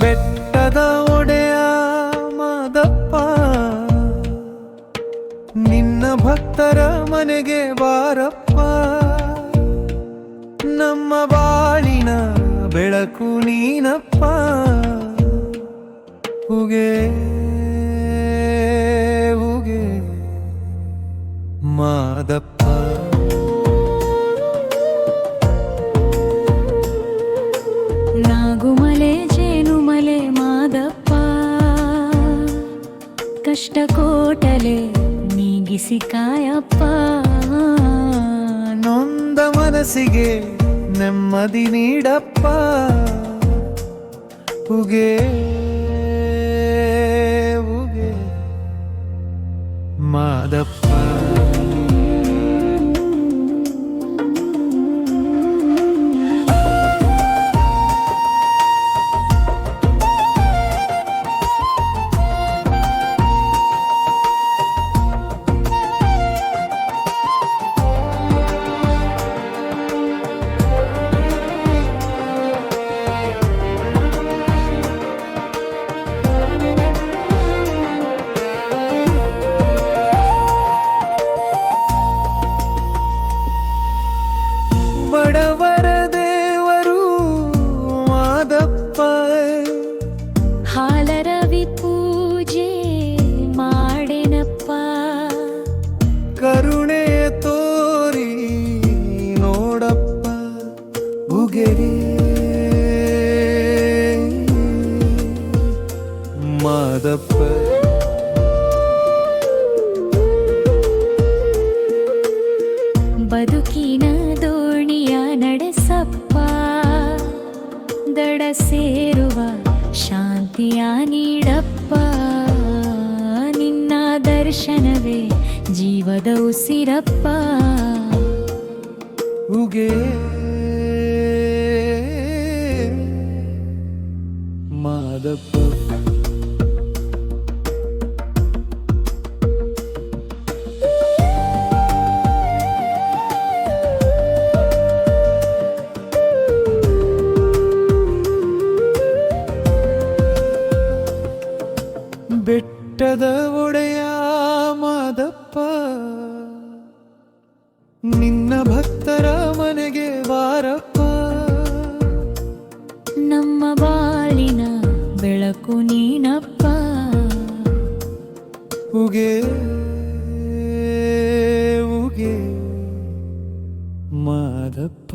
ಬೆಟ್ಟದ ಒಡೆಯ ಮಾದಪ್ಪ ನಿನ್ನ ಭಕ್ತರ ಮನೆಗೆ ಬಾರಪ್ಪ. ನಮ್ಮ ಬಾಳಿನ ಬೆಳಕು ನೀನಪ್ಪ. ಉಗೆ ಉಗೆ ಮಾದಪ್ಪ. ಮಾದಪ್ಪ ಕಷ್ಟ ಕೋಟಲೆ ನೀಗಿಸಿ ಕಾಯಪ್ಪ. ನೊಂದ ಮನಸ್ಸಿಗೆ ನೆಮ್ಮದಿ ನೀಡಪ್ಪ. ಉಗೆ ಉಗೆ ಮಾದಪ್ಪ. ಬಡವರ ದೇವರು ಮಾದಪ್ಪ. ಹಾಲರವಿ ಪೂಜೆ ಮಾಡೆನಪ್ಪ. ಕರುಣೆ ತೋರಿ ನೋಡಪ್ಪ ಉಗೆರಿ ಮಾದಪ್ಪ. ಸೇರುವ ಶಾಂತಿಯ ನೀಡಪ್ಪ. ನಿನ್ನ ದರ್ಶನವೇ ಜೀವದ ಉಸಿರಪ್ಪ. ಉಗೆ ಮಾದಪ್ಪ. ಬೆಟ್ಟದ ಒಡೆಯ ಮಾದಪ್ಪ ನಿನ್ನ ಭಕ್ತರ ಮನೆಗೆ ವಾರಪ್ಪ ನಮ್ಮ ಬಾಳಿನ ಬೆಳಕು ನೀನಪ್ಪ. ಉಗೆ ಉಗೆ ಮಾದಪ್ಪ.